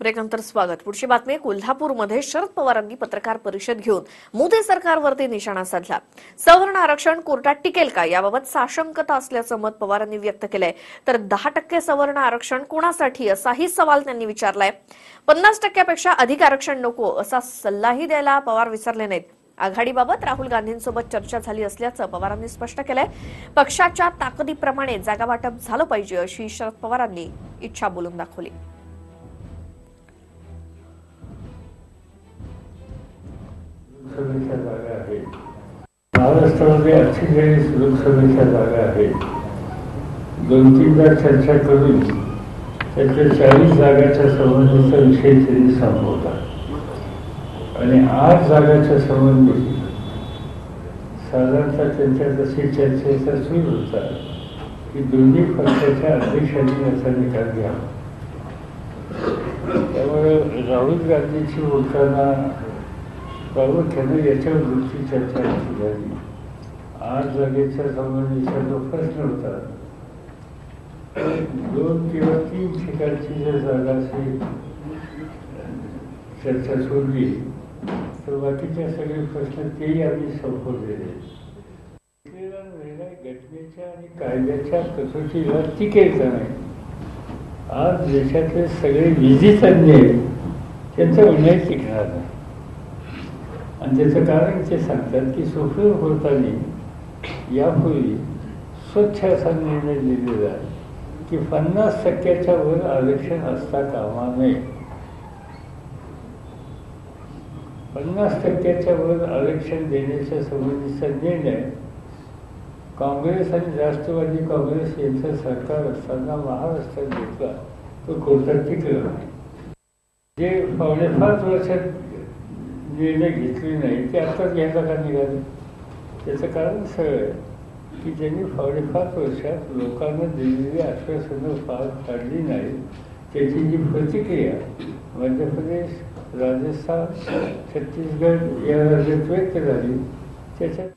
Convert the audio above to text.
ब्रेकनंतर स्वागत. पुढची बातमी कोल्हापूरमध्ये शरद पवारांनी पत्रकार परिषद घेऊन मोदी सरकारवरती निशाणा साधला. सवर्ण आरक्षण कोर्टात टिकेल का? याबाबत साशंकता असल्याचं मत पवारांनी व्यक्त केलंय. तर दहा टक्के सवर्ण आरक्षण कोणासाठी? असाही सवाल त्यांनी विचारलाय. पन्नास टक्क्यापेक्षा अधिक आरक्षण नको असा सल्लाही द्यायला पवार विसरले नाहीत. आघाडीबाबत राहुल गांधींसोबत चर्चा झाली असल्याचं पवारांनी स्पष्ट केलंय. पक्षाच्या ताकदीप्रमाणे जागावाटप झालं पाहिजे अशी शरद पवारांनी इच्छा बोलून दाखवली. लोकसभेच्या जागा आहेत महाराष्ट्रामध्ये अठ्ठेचाळीस लोकसभेच्या जागा आहेत. दोन तीनदा चर्चा करून त्याच्या चाळीस जागाच्या संबंधीचा विषय त्यांनी संपवला. आणि आठ जागाच्या संबंधी साधारणतः त्यांच्या जशी चर्चेचा सुरू होता की दोन्ही पक्षाच्या अध्यक्षांनी याचा निकाल घ्यावा. त्यामुळे राहुल गांधीची बोलताना प्रामुख्याने याच्यावर वृत्ती चर्चा झाली आज जागेच्या संबंधीचा जो प्रश्न होता दोन किंवा तीन ठिकाणची जर जागा चर्चा सोडली तर बाकीच्या सगळे प्रश्न तेही आम्ही संपवलेले. घटनेच्या आणि कायद्याच्या कसोटीला टिकायचा नाही. आज देशातले सगळे विधी तज्ञ आहेत त्यांचा उन्हाळी टिकणार नाही. आणि त्याचं कारण ते सांगतात की सुप्रीम होताना यापूर्वी स्वच्छ असा निर्णय दिलेला आहे की पन्नास टक्क्याच्या वर आरक्षण असता कामा नये. पन्नास टक्क्याच्या वर आरक्षण देण्याच्या संबंधीचा निर्णय काँग्रेस आणि राष्ट्रवादी काँग्रेस यांचं सरकार असताना महाराष्ट्रात घेतला. तो कोर्टात टिकला? जे पावणे पाच वर्षात निर्णय घेतले नाही ते आत्ताच घ्यायला का निघाले त्याचं कारण सरळ आहे की ज्यांनी साडेपाच पाच वर्षात लोकांना दिलेली आश्वासनं पार पाडली नाही त्याची जी प्रतिक्रिया मध्य प्रदेश राजस्थान छत्तीसगड या राज्यात व्यक्त झाली त्याच्यात